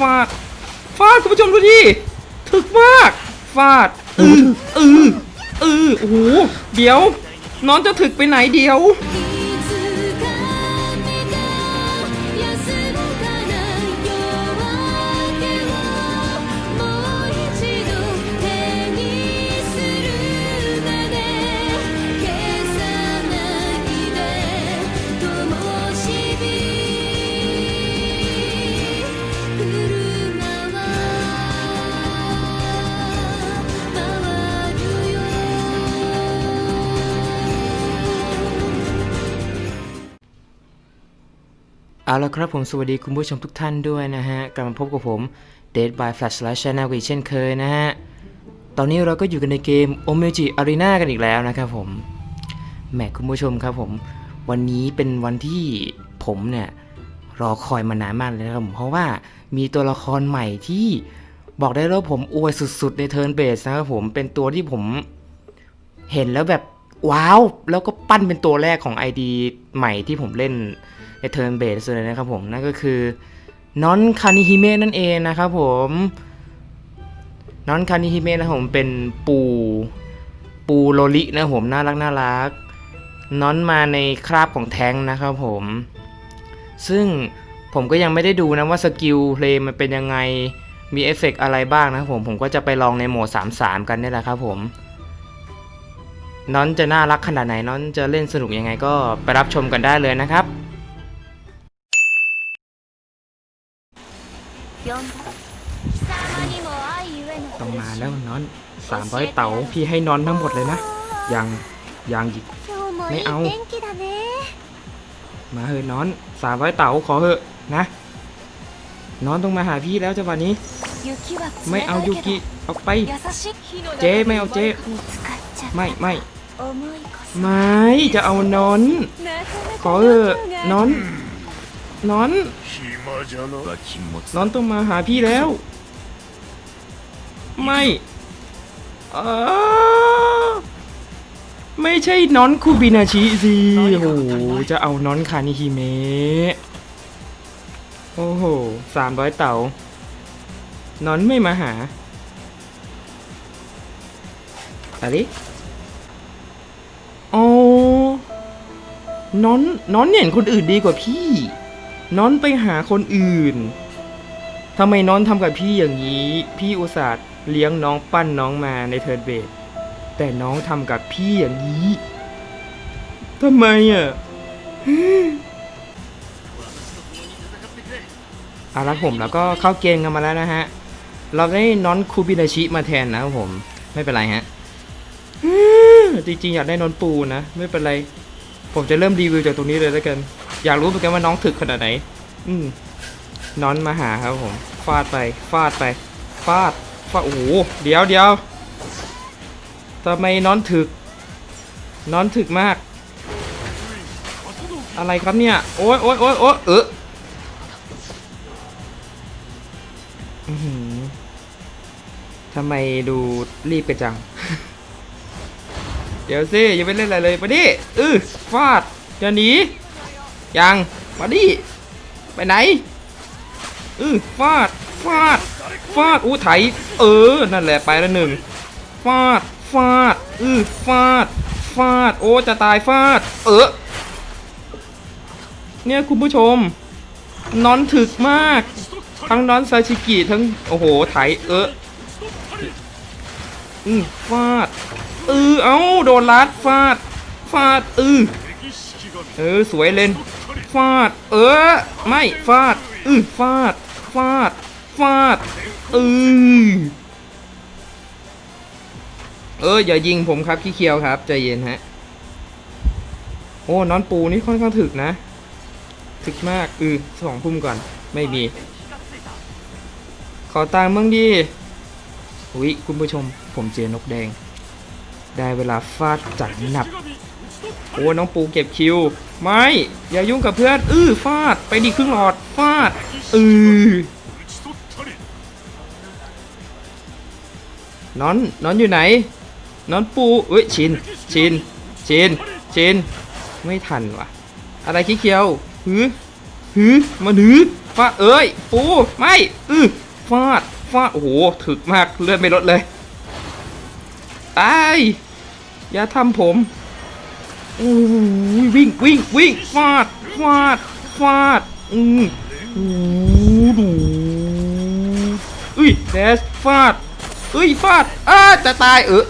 ฟาด ฟาดคุณผู้ชมดูดิถึกมาก ฟาดอืออืออืออโอ้โหเดี๋ยว น้องจะถึกไปไหนเดียว เอาละครับผมสวัสดีคุณผู้ชมทุกท่านด้วยนะฮะ กลับมาพบกับผม Dead by Flashlight Channel อีกเช่นเคยนะฮะ ตอนนี้เราก็อยู่กันในเกม o m e g i Arena กันอีกแล้วนะครับผมแหมคุณผู้ชมครับผม วันนี้เป็นวันที่ผมเนี่ย รอคอยมานานมากเลยนะครับผมเพราะว่ามีตัวละครใหม่ที่บอกได้เลยว่าผมอวยสุดๆ ในเทิร์นเบสนะครับผมเป็นตัวที่ผมเห็นแล้วแบบว้าว แล้วก็ปั้นเป็นตัวแรกของ ID ใหม่ที่ผมเล่น ในเทิร์นเบสเลยนะครับผมนั่นก็คือนอนคานิฮิเมะนั่นเองนะครับผมนอนคานิฮิเมะนะผมเป็นปูปูโลลินะผมน่ารักน่ารักนอนมาในคราบของแท้งนะครับผม ซึ่งผมก็ยังไม่ได้ดูนะว่าสกิลเพลย์มันเป็นยังไงมีเอฟเฟกต์อะไรบ้างนะครับผมผมก็จะไปลองในโหมด 3-3 กันนี่แหละครับผมน้อนจะน่ารักขนาดไหนน้อนจะเล่นสนุกยังไงก็ไปรับชมกันได้เลยนะครับ ต้องมาแล้วนอนสามร้อยเต๋าพี่ให้นอนทั้งหมดเลยนะยังยังอีกไม่เอา มาเถอะนอนสามร้อยเต๋าขอเหอะนะนอนต้องมาหาพี่แล้วจังหวะนี้ ไม่เอายูกิออกไป เจ๊ไม่เอาเจ๊ไม่ไม่ไม่จะเอานอนขอเหอะนอน นอน นอนต้องมาหาพี่แล้ว ไม่เออไม่ใช่นอนคูบินาชิสิโอ้โห จะเอานอนคานิฮิเมะ โอ้โหสามร้อยเต่านอนไม่มาหาอะไรอ๋อนอนนอนเห็นคนอื่นดีกว่าพี่ น้อนไปหาคนอื่นทำไมน้องทำกับพี่อย่างนี้ พี่อุตส่าห์เลี้ยงน้องปั้นน้องมาในเทิร์นเบสแต่น้องทำกับพี่อย่างนี้ทำไมอะอาละผมแล้วก็เข้าเกมกันมาแล้วนะฮะ เราได้น้อนคูบินาชิมาแทนนะครับผม ไม่เป็นไรฮะจริงๆอยากได้นอนปูนะ ไม่เป็นไร ผมจะเริ่มรีวิวจากตรงนี้เลยแล้วกัน อยากรู้เหมือนกันว่าน้องถึกขนาดไหน อืมนอนมาหาครับผมฟาดไปฟาดไปฟาดฟาดโอ้โหเดี๋ยวเดี๋ยวทำไมนอนถึกนอนถึกมาก อะไรครับเนี่ย โอ๊ยโอ๊ยโอ๊ยโอ๊ยเออทำไมดูรีบกันจัง เดี๋ยวสิอย่าไปเล่นอะไรเลยมาดิ อือฟาดอย่าหนี ยังมาดิไปไหนอือฟาดฟาดฟาดอู้ไถเออ นั่นแหละไปแล้วหนึ่งฟาดฟาดอือฟาดฟาดโอ้จะตายฟาด เออเนี่ยคุณผู้ชม นอนถึกมาก ทั้งนอนซาชิกิทั้ง โอ้โหไถเอออือฟาดเออเอาโดนลัดฟาดฟาดอือเออ สวยเลน ฟาด เออ ไม่ฟาดอือฟาด ฟาด ฟาดอือเอออย่ายิงผมครับขี้เคียวครับใจเย็นฮะ โอ้นอนปูนี่ค่อนข้างถึกนะ ถึกมากอือสองพุ่มก่อน ไม่มี ขอตังค์บ้างดิอุ้ยคุณผู้ชม ผมเจอนกแดง ได้เวลาฟาดจัดหนับ โอ้น้องปูเก็บคิว ไม่ อย่ายุ่งกับเพื่อน อื้อฟาด ไปดีครึ่งหลอด ฟาด อือนอนนอนอยู่ไหน นอนปูเอ้ย ชิน ชิน ชิน ชิน ไม่ทันว่ะ อะไรขี้เคียวหือหือมาหือฟาดเอ้ย ปู ไม่ อื้อฟาด ฟาด โอ้โห ถึกมาก เลือดไม่ลดเลย ตาย อย่าทำผม โอ้ยวิ่งวิ่งวิ่งฟาดฟาดฟาดอืออู้ดูอุ้ยเดสฟาดอุ้ยฟาดอ้าจะตายเออ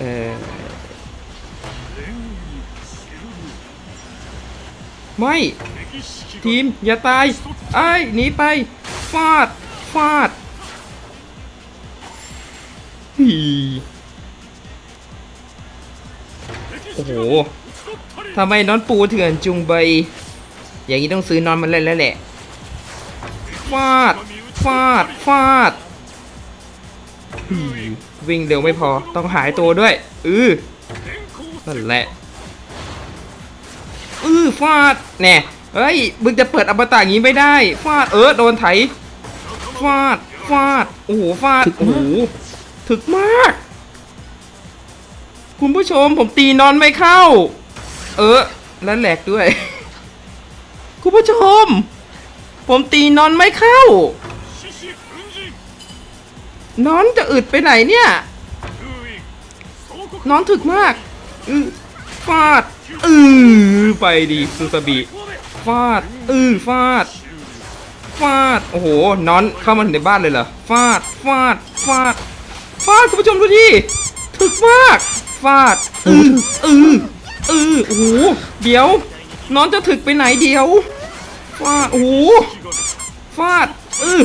เออไม่ทีมอย่าตายไอ้หนีไปฟาดฟาดฮี อ้โหทำไมนอนปูเถื่อนจุงใบ อย่างนี้ต้องซื้อนอนมาเล่นแล้วแหละ ฟาด ฟาด ฟาด วิ่งเร็วไม่พอ ต้องหายตัวด้วย อือนั่นแหละ อือฟาด แน่เฮ้ย มึงจะเปิดอมตะต่างี้ไม่ได้ ฟาด เออ โดนไถ ฟาด ฟาด โอ้โห ฟาด โอ้โห ถึกมาก คุณผู้ชมผมตีนอนไม่เข้า เออ แล้วแหลกด้วย คุณผู้ชม ผมตีนอนไม่เข้า นอนจะอึดไปไหนเนี่ย นอนถึกมากอือฟาดอือไปดีซูซาบิฟาดอื้อฟาดฟาด โอ้โห นอนเข้ามาถึงในบ้านเลยเหรอ ฟาด ฟาด ฟาด ฟาด คุณผู้ชมดูดิ ถึกมาก ฟาดอืออืออือโอ้โหเดี๋ยว น้องจะถึกไปไหนเดียวฟาดโอ้โหฟาดอือ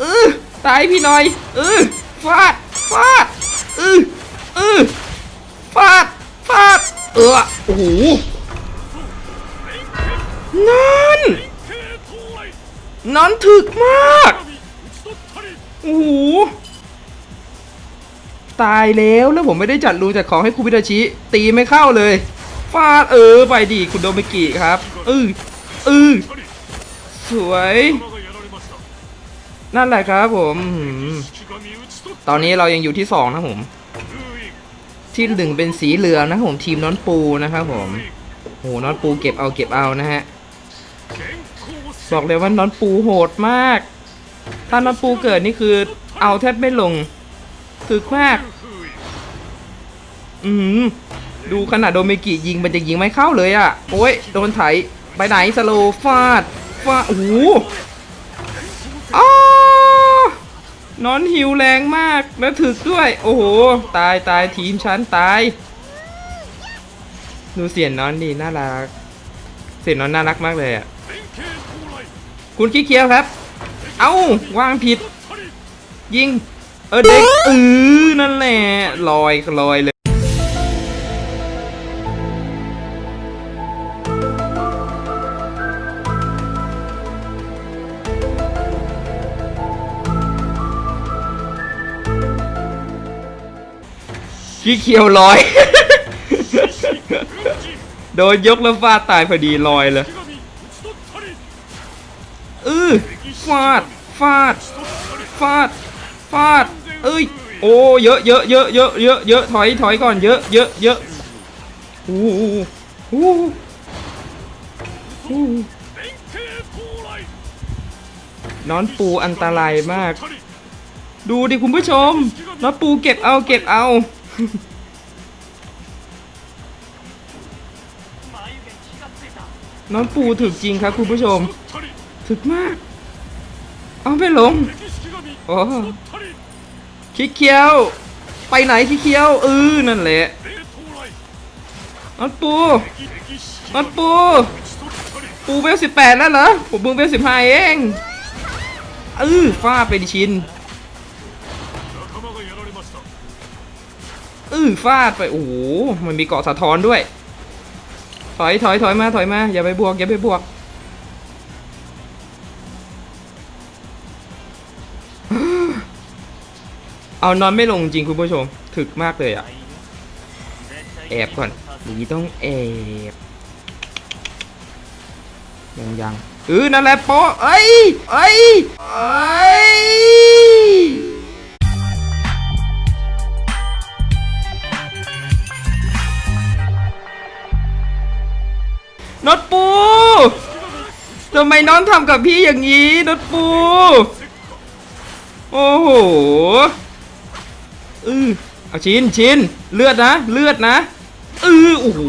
อือตายพี่หน่อยอือฟาดฟาดอืออือฟาดฟาดเออโอ้โหนั่นนั่นถึกมากโอ้โห ตายแล้วแล้วผมไม่ได้จัดรูจัดของให้คุพิทาชิ ตีไม่เข้าเลยฟาดเออไปดีคุณโดมิกิครับอืออือสวย นั่นแหละครับผม ตอนนี้เรายังอยู่ที่สองนะผม ที่หนึ่งเป็นสีเหลืองนะผมทีมน้อนปูนะครับผมโหน้อนปูเก็บเอาเก็บเอานะฮะบอกเลยว่าน้อนปูโหดมาก ถ้าน้อนปูเกิดนี่คือเอาแทบไม่ลง ถึกมาก อืมดูขนาดโดเมกิยิงมันจะยิงไม่เข้าเลยอะ่ะ โอ้ย โดนไถ ไปไหนสโลฟาดฟาดโอ้โหนอนหิวแรงมากแล้วถึกด้วย โอ้โห ตายตายทีมชั้นตาย ดูเสียนนอนดีน่ารัก เสียนนอนน่ารักมากเลยอะ่ะ คุณขี้เคียวครับ เอา้าวางผิด ยิง เออเด็กอื้อนั่นแหละลอยลอยเลย ขี้เคียวลอย โดนยกแล้วฟาดตายพอดีลอยเลยเออฟาด ฟาด ฟาด ฟาด เอ้ย โอ้เยอะเยอะเยอะเยอะเยอะเยอะถอยถอยก่อนเยอะเยอะเยอะอู้อู้อู้นอนปูอันตรายมาก ดูดิคุณผู้ชมนอนปูเก็บเอาเก็บเอาน้องปูถึกจริงครับคุณผู้ชม ถึกมาก เอาไม่ลงอ๋อ ขี้เคี้ยว ไปไหนขี้เคี้ยวเออนั่นแหละมันปูมันปูปูเบลสิบแปดนั่นเหรอผมเบลสิบห้าเองเออฟาดไปดิชินเออฟาดไปโอ้โหมันมีเกาะสะท้อนด้วย ถอยถอยถอยมาถอยมาอย่าไปบวกอย่าไปบวก เอานอนไม่ลงจริงคุณผู้ชม ถึกมากเลยอะแอบก่อนอย่างนี้ต้องแอบยังยังเออนั่นแหละโปะเอ้ยเอ้ยเอ้ยนดปูทำไมน้องทำกับพี่อย่างนี้นดปู โอ้โห เออเอาชินชินเลือดนะ เลือดนะเออโอ้โห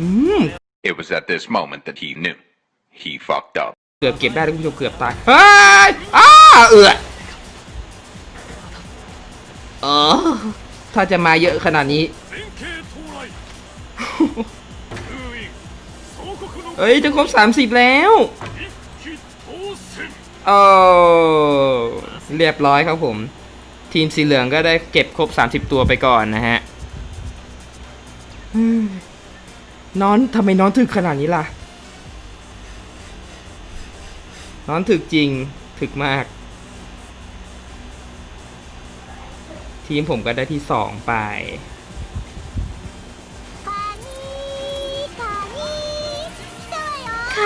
อืม It was at this moment that he knew he fucked up เกือบเก็บได้ทุกผู้ชมเกือบตายเฮ้ยอ้าเอือเออถ้าจะมาเยอะขนาดนี้เฮ้ยจะครบสสามิบแล้ว เออเรียบร้อยครับผม ทีมสีเหลืองก็ได้เก็บครบ 30 ตัวไปก่อนนะฮะอืมนอนทำไมนอนถึกขนาดนี้ล่ะ นอนถึกจริงถึกมาก ทีมผมก็ได้ที่สองไปค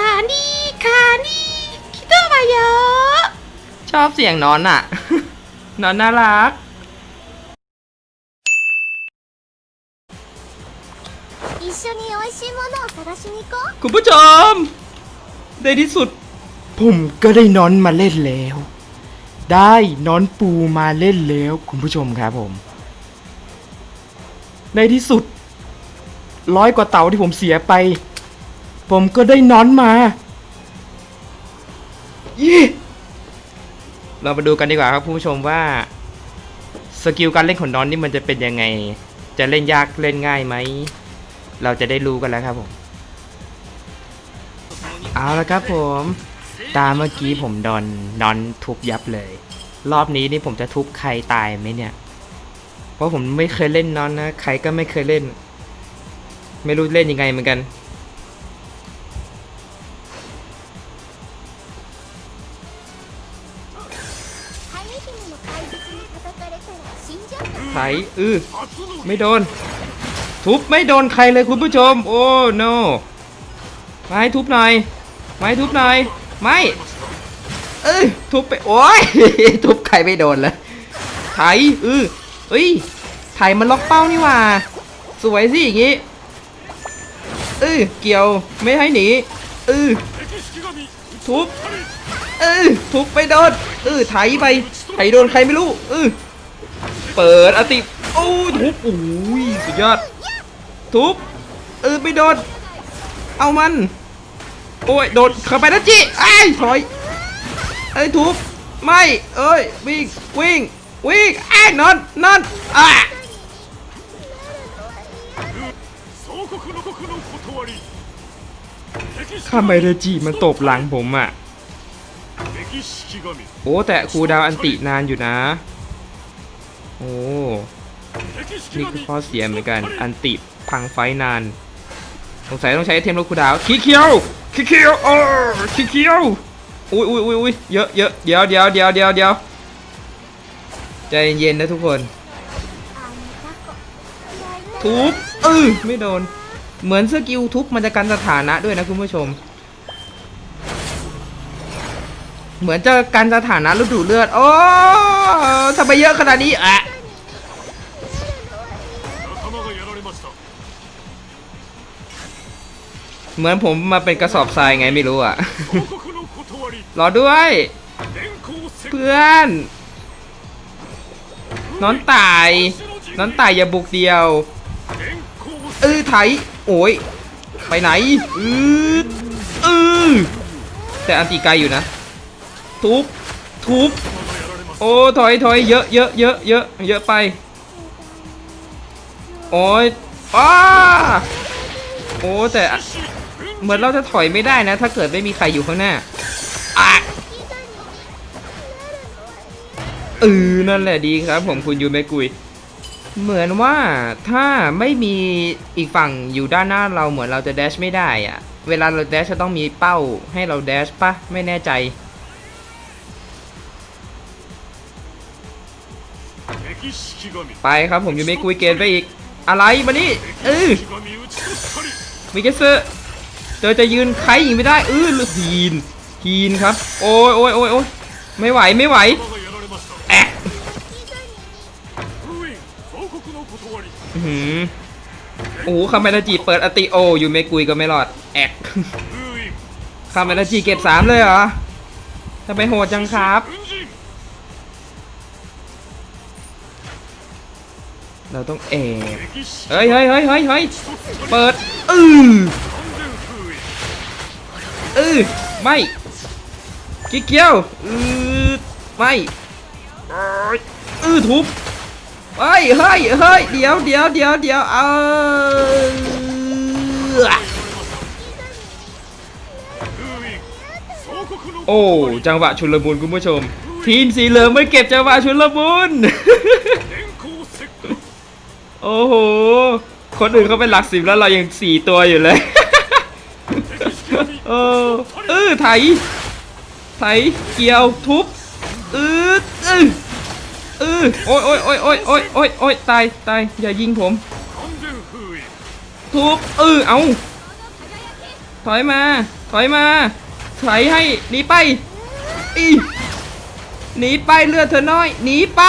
านีคานีคิดว่าเยอะ ชอบเสียงนอนอะ นอนน่ารัก 一緒に美味しいものを探しに行こう คุณผู้ชม ในที่สุด ผมก็ได้นอนมาเล่นแล้ว ได้นอนปูมาเล่นแล้ว คุณผู้ชมครับผม ในที่สุด ร้อยกว่าเต่าที่ผมเสียไป ผมก็ได้นอนมาเย้ เรามาดูกันดีกว่าครับผู้ชมว่าสกิลการเล่นของนอนนี่มันจะเป็นยังไง จะเล่นยากเล่นง่ายไหม เราจะได้รู้กันแล้วครับผม เอาละครับผม ตามเมื่อกี้ผมโดนนอนทุบยับเลย รอบนี้นี่ผมจะทุบใครตายไหมเนี่ย เพราะผมไม่เคยเล่นนอนนะ ใครก็ไม่เคยเล่น ไม่รู้เล่นยังไงเหมือนกัน ไถอือไม่โดน ทุบไม่โดนใครเลยคุณผู้ชม โอ้โนไม้ทุบหน่อย ไม้ทุบหน่อย ไม่ เอ้ยทุบไป โอ้ย ทุบใครไม่โดนเลยไถอือเอ้ย ไถมันล็อกเป้านี่ว่า สวยสิอย่างงี้เออเกี่ยว ไม่ให้หนีเออทุบเออทุบไปโดนเออไถไปไถโดนใครไม่รู้เออ เปิดอติโอ้ทุบโอ้ยสุดยอด ทุบเออไปโดนเอามัน โอ้ยโดนเข้าไปนะจิไอ้ถอยไอ้ทุบไม่เอ้ยวิ่งวิ่งวิ่งไอ้นอนนอนอะข้าไมเรจีมันตบหลังผมอะ โอ้แต่ครูดาวอันตินานอยู่นะ อ้นี่คือข้อเสียเหมือนกัน อันติพังไฟนาน สงสัยต้องใช้เทมโลคูดาวขี้เคียวขี้เคียวโอ้ขี้เคียวอุ้ยอุ้ยอุ้ยอุ้ยเยอะเยอะเดี๋ยวเดี๋ยวเดี๋ยวเดี๋ยวเดี๋ยวใจเย็นนะทุกคน ทุบเออไม่โดน เหมือนสกิลทุบมันจะกันสถานะด้วยนะคุณผู้ชม เหมือนจะกันสถานะฤดูเลือด โอ้ทำไมเยอะขนาดนี้อะ เหมือนผมมาเป็นกระสอบทรายไงไม่รู้อะ รอด้วย เพื่อน นอนตาย นอนตายอย่าบุกเดียว เออไถ โอ้ย ไปไหน อืออือแต่อันตีไกลอยู่นะ ทุบ ทุบ โอ้ ถอยถอยเยอะเยอะเยอะเยอะเยอะไป โอ้ยอ้าโอ้แต่ เหมือนเราจะถอยไม่ได้นะ ถ้าเกิดไม่มีใครอยู่ข้างหน้าอ่เออนั่นแหละดีครับ ผมคุณยูเมกุย เหมือนว่าถ้าไม่มีอีกฝั่งอยู่ด้านหน้าเราเหมือนเราจะแดชไม่ได้อะเวลาเราแดชจะต้องมีเป้าให้เราแดชปะไม่แน่ใจไปครับผมยูเมกุยเกณฑ์ไปอีก อะไรมานี่เออมิเกส จอจะยืนใไขยิงไม่ได้อื้อฮีนฮีนครับ โอ้ยโอ้ยโอ้ยโอ้ยไม่ไหวไม่ไหวแอะหืมโอ้คาเมราจีเปิดอติโออยู่ไม่กุยก็ไม่หลอดแอกคาเมราจีเก็บสามเลยเหรอทำไมโหดจังครับ เราต้องแอบเฮ้ยเฮ้ยเฮ้ยเฮ้ยเปิดอื้อ เออไม่กิ๊กเกียวเออไม่เออทุบไปเฮ้ยเฮ้ยเดี๋ยวเดี๋ยวเดี๋ยวเดี๋ยวเออโอ้จังหวะชุนลมุนคุณผู้ชม ทีมสีเหลืองไม่เก็บจังหวะชุนลมุนโอ้โหคนอื่นเขาเป็นหลักสิบแล้วเรายังสี่ตัวอยู่เลย ไถ ไถ เกี่ยว ทุบอืดอืออือโอ้ยโอ้ยโอ้ยโอ้ยโอ้ยโอ้ยโอ้ยตาย ตาย อย่ายิงผม ทุบอือเอาถอยมา ถอยมา ถอยให้ หนีไป อีหนีไปเลือดเธอน้อย หนีไป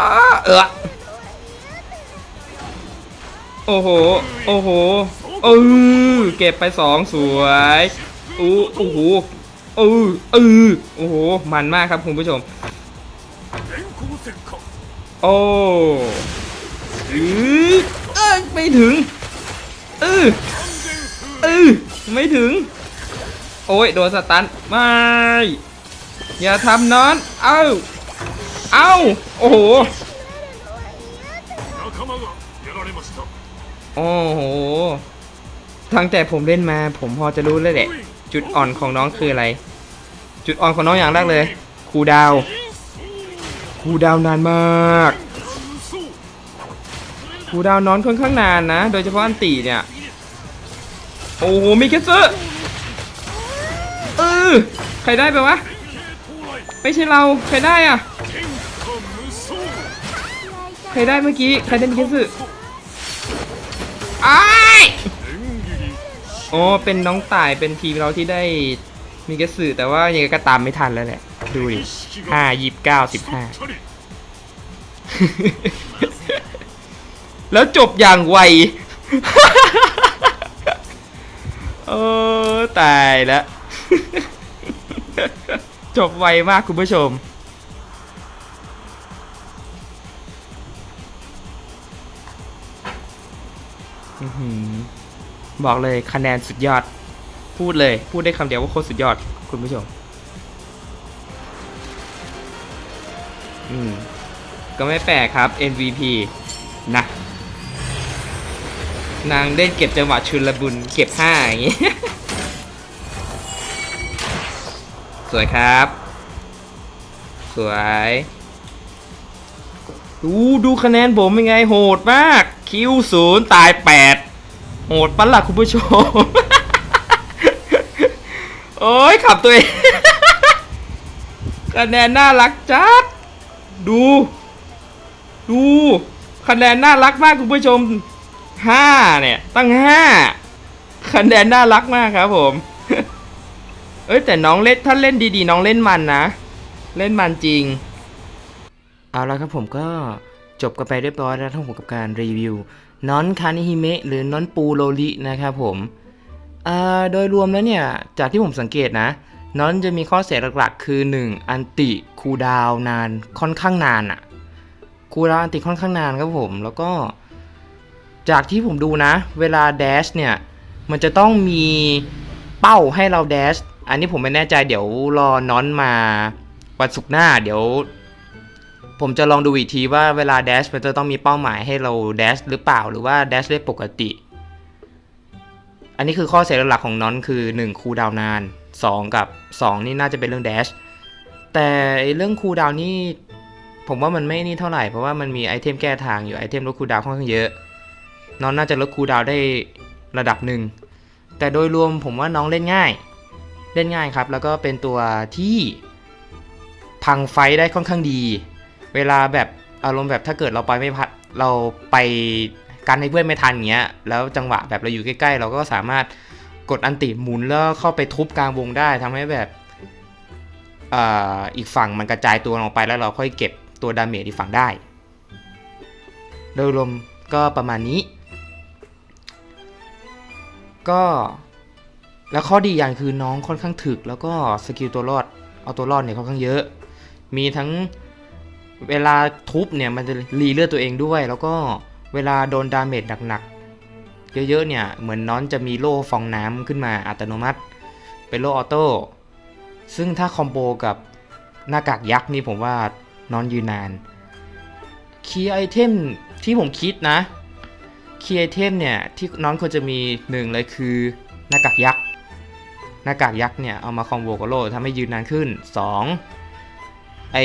อ้าเออโอ้โห โอ้โหเออเก็บไปสองสวย โอ้โหเออเออโอ้โห มันมากครับคุณผู้ชม โอ้อือเออไม่ถึงเออเออไม่ถึง โอ้ย โดนสตันไม่ อย่าทำนอน เอ้า เอ้า โอ้โหโอ้โหตั้งแต่ผมเล่นมา ผมพอจะรู้แล้วแหละ จุดอ่อนของน้องคืออะไร จุดอ่อนของน้องอย่างแรกเลยคูดาวคูดาวนานมากคูดาวนอนค่อนข้างนานนะ โดยเฉพาะอันตีเนี่ย โอ้โหมีแคสเซอร์เออใครได้ไปวะ ไม่ใช่เรา ใครได้อะใครได้เมื่อกี้ ใครได้มีแคสเซอร์อ้ โอ้เป็นน้องต่ายเป็นทีมเราที่ได้มีกระสือแต่ว่ายังไงก็ตามไม่ทันแล้วแหละ ดูดิห้ายี่สิบเก้าสิบห้าแล้วจบอย่างไว เออตายแล้ว จบไวมากคุณผู้ชม อือหือ บอกเลยคะแนนสุดยอด พูดเลยพูดได้คำเดียวว่าโคตรสุดยอด คุณผู้ชม อืม ก็ไม่แปลกครับ MVP นะนางเล่นเก็บจังหวะชุนละบุญเก็บห้าอย่างงี้ สวยครับ สวยดูดูคะแนนผมเป็นไงโหดมาก คิวศูนย์ตายแปด หดปันล่ะคุณผู้ชม โอ้ยขับตัวเองคะแนนน่ารักจัด ดู ดู คะแนนน่ารักมากคุณผู้ชมห้าเนี่ย ตั้งห้าคะแนนน่ารักมากครับผม เอ้ยแต่น้องเล่นถ้าเล่นดีๆ น้องเล่นมันนะ เล่นมันจริง เอาละครับผมก็จบกันไปเรียบร้อยแล้วทั้งหมดกับการรีวิว นอนคานิฮิเมะหรือนอนปูโรลินะครับผมโดยรวมแล้วเนี่ย จากที่ผมสังเกตนะนอนจะมีข้อเสียหลักๆ คือ 1 อันติคูดาวนานค่อนข้างนานอะคูดาวอันติค่อนข้างนานครับผมแล้วก็ จากที่ผมดูนะ เวลาแดชเนี่ยมันจะต้องมีเป้าให้เราแดชอันนี้ผมไม่แน่ใจเดี๋ยวรอนอนมาวันศุกร์หน้า เดี๋ยว ผมจะลองดูอีกทีว่าเวลาแดชมันจะต้องมีเป้าหมายให้เราแดชหรือเปล่าหรือว่าแดชได้ปกติ อันนี้คือข้อเสียหลักของน้อนคือ 1 คูดาวน์นาน 2 กับ 2 นี่น่าจะเป็นเรื่องแดชแต่เรื่องคูดาวนี่ผมว่ามันไม่นี่เท่าไหร่เพราะว่ามันมีไอเทมแก้ทางอยู่ไอเทมลดคูดาวค่อนข้างเยอะ น้องน่าจะลดคูดาวได้ระดับหนึ่งแต่โดยรวมผมว่าน้องเล่นง่าย เล่นง่ายครับ แล้วก็เป็นตัวที่พังไฟได้ค่อนข้างดี เวลาแบบอารมณ์แบบถ้าเกิดเราไปไม่พัดเราไปกันให้เพื่อนไม่ทันเงี้ย แล้วจังหวะแบบเราอยู่ใกล้ ๆ เราก็สามารถกดอันติหมุนแล้วเข้าไปทุบกลางวงได้ทำให้แบบอ่ออีกฝั่งมันกระจายตัวลงไปแล้วเราค่อยเก็บตัวดาเมจอีกฝั่งได้ โดยรวมก็ประมาณนี้ ก็แล้วข้อดีอย่างคือน้องค่อนข้างถึก แล้วก็สกิลตัวรอดเอาตัวรอดเนี่ยค่อนข้างเยอะ มีทั้ง เวลาทุบเนี่ยมันจะรีเลือดตัวเองด้วย แล้วก็เวลาโดนดาเมจหนักๆเยอะๆเนี่ยเหมือนน้องจะมีโล่ฟองน้ำขึ้นมาอัตโนมัติ เป็นโล่ออโต้ซึ่งถ้าคอมโบกับหน้ากากยักษ์นี่ผมว่านองยืนนานคีย์ไอเทมที่ผมคิดนะคีย์ไอเทมเนี่ยที่น้องควรจะมีหนึ่งเลยคือหน้ากากยักษ์หน้ากากยักษ์เนี่ยเอามาคอมโบกับโล่ทำให้ยืนนานขึ้น 2. ไอ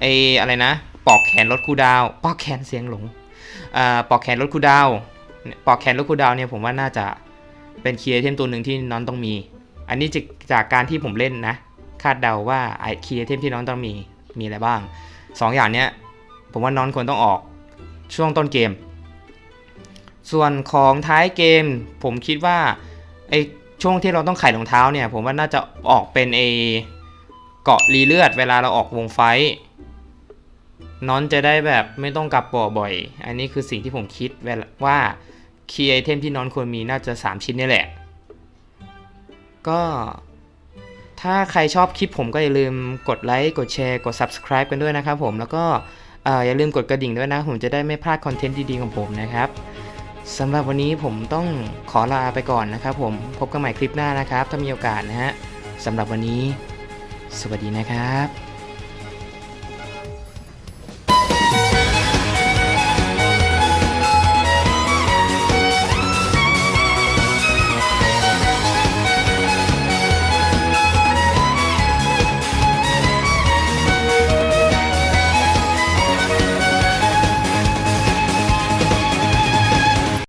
ไออะไรนะ ปอกแขนลดคูดาว ปอกแขนเสียงหลงอ่าปอกแขนลดคูดาว ปอกแขนลดคูดาวเนี่ยผมว่าน่าจะเป็นคีย์ไอเทมตัวหนึ่งที่น้องต้องมี อันนี้จากจากการที่ผมเล่นนะ คาดเดาว่าไอคีย์ไอเทมที่น้องต้องมีมีอะไรบ้างสองอย่างเนี้ยผมว่าน้องควรต้องออกช่วงต้นเกม ส่วนของท้ายเกม ผมคิดว่าไอช่วงที่เราต้องไขรองเท้าเนี่ย ผมว่าน่าจะออกเป็นไอเกาะรีเลือดเวลาเราออกวงไฟ น้อนจะได้แบบไม่ต้องกลับบ่อบ่อย อันนี้คือสิ่งที่ผมคิดว่าคีย์ไอเทมที่น้อนควรมีน่าจะ 3 ชิ้นนี่แหละ ก็ถ้าใครชอบคลิปผมก็อย่าลืมกดไลค์ กดแชร์ กด subscribe กันด้วยนะครับผม แล้วก็อย่าลืมกดกระดิ่งด้วยนะ ผมจะได้ไม่พลาดคอนเทนต์ดีๆของผมนะครับสำหรับวันนี้ผมต้องขอลาไปก่อนนะครับผม พบกันใหม่คลิปหน้านะครับ ถ้ามีโอกาสนะฮะสำหรับวันนี้ สวัสดีนะครับ